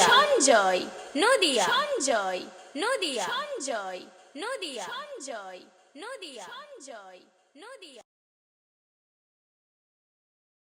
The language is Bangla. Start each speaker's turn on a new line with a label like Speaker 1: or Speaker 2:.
Speaker 1: নদিয়া। সঞ্জয় নদিয়া। সঞ্জয় নদিয়া। সঞ্জয় নদিয়া। সঞ্জয় নদিয়া। সঞ্জয় নদিয়া।